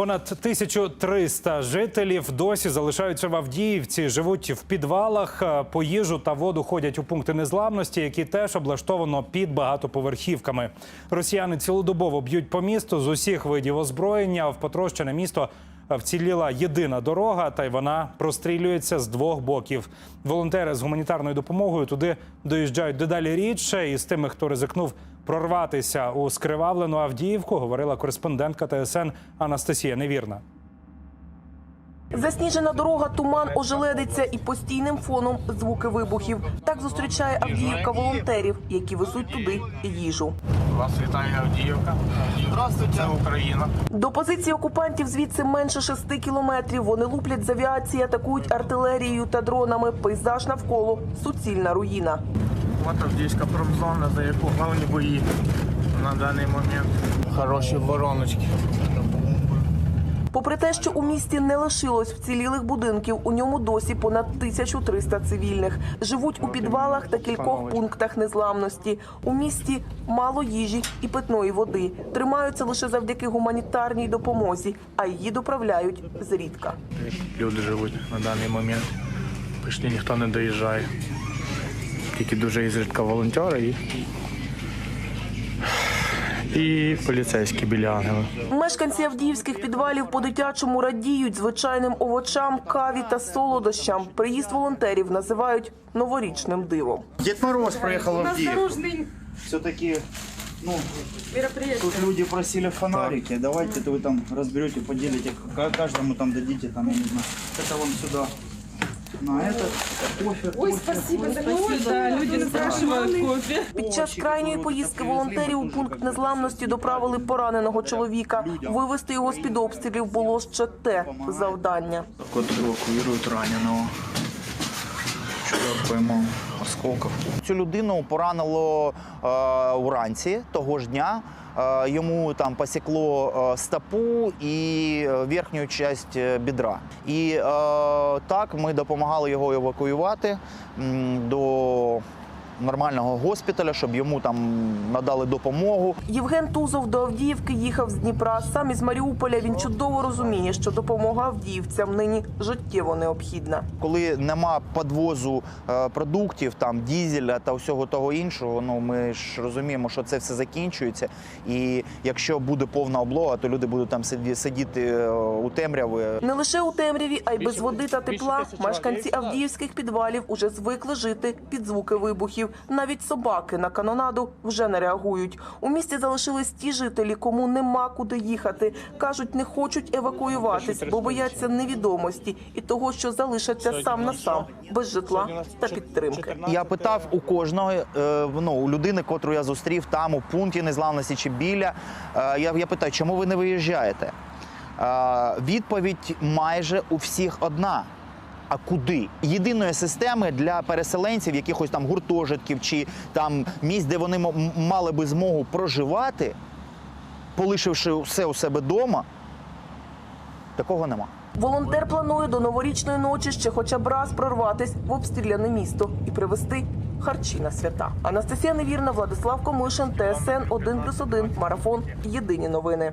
Понад 1300 жителів досі залишаються в Авдіївці, живуть в підвалах, е, по їжу та воду ходять у пункти незламності, які теж облаштовано під багатоповерхівками. Росіяни цілодобово б'ють по місту з усіх видів озброєння. В потрощене місто вціліла єдина дорога, та й вона прострілюється з двох боків. Волонтери з гуманітарною допомогою туди доїжджають дедалі рідше. І з тими, хто ризикнув прорватися у скривавлену Авдіївку, говорила кореспондентка ТСН Анастасія Невірна. Засніжена дорога, туман ожеледиться і постійним фоном звуки вибухів. Так зустрічає Авдіївка волонтерів, які везуть туди їжу. Вас вітає Авдіївка. Здравствуйте. Це Україна. До позиції окупантів звідси менше шести кілометрів. Вони луплять з авіації, атакують артилерією та дронами. Пейзаж навколо суцільна руїна. От Авдіївська промзона, за яку головні бої на даний момент. Хороші вороночки. Попри те, що у місті не лишилось вцілілих будинків, у ньому досі понад 1300 цивільних. Живуть у підвалах та кількох пунктах незламності. У місті мало їжі і питної води. Тримаються лише завдяки гуманітарній допомозі, а її доправляють зрідка. Люди живуть на даний момент. Почти ніхто не доїжджає. Тільки дуже ізрідка волонтери і, і поліцейські біля ангела. Мешканці авдіївських підвалів по-дитячому радіють звичайним овочам, каві та солодощам. Приїзд волонтерів називають новорічним дивом. Дед Мороз приехал в Авдеевку. Осторожный Все-таки, ну, мероприятие. тут люди просили фонарики. Давайте вы там разберете, поделите. Ка- Каждому там дадите, там, я не знаю. Это вам сюда. На это кофе. Ой, кофе, спасибо за кофе. кофе. Да, люди спрашивают кофе. Під час крайньої поїздки волонтерів у пункт незламності доправили пораненого чоловіка. Вивести його з під обстрілів було ще те завдання. Так от евакуюють раненого. Вчера поймал осколков. Цю людину поранило е, уранці того ж дня. Е, йому там посікло е, стопу і е, верхню частину бідра. І е, так ми допомагали його евакуювати до нормального госпіталя, щоб йому там надали допомогу. Євген Тузов до Авдіївки їхав з Дніпра. Сам із Маріуполя він чудово розуміє, що допомога авдіївцям нині життєво необхідна. Коли нема підвозу е, продуктів, там дізеля та всього того іншого, ну ми ж розуміємо, що це все закінчується. І якщо буде повна облога, то люди будуть там сиді- сидіти е, у темряві. Не лише у темряві, а й без води та тепла. Мешканці авдіївських підвалів уже звикли жити під звуки вибухів. Навіть собаки на канонаду вже не реагують. У місті залишились ті жителі, кому нема куди їхати. кажуть, не хочуть евакуюватись, бо бояться невідомості і того, що залишаться сам на сам без житла та підтримки. Я питав у кожного е, ну, у людини, котру я зустрів там у пункті незламності чи біля. е, Я, я питаю, чому ви не виїжджаєте? Е, Відповідь майже у всіх одна. А куди? Єдиної системи для переселенців, якихось там гуртожитків чи там місць, де вони мали би змогу проживати, полишивши все у себе вдома, такого нема. Волонтер планує до новорічної ночі ще хоча б раз прорватись в обстріляне місто і привезти харчі на свята. Анастасія Невірна, Владислав Комишин, ТСН 1+,1, Марафон. Єдині новини.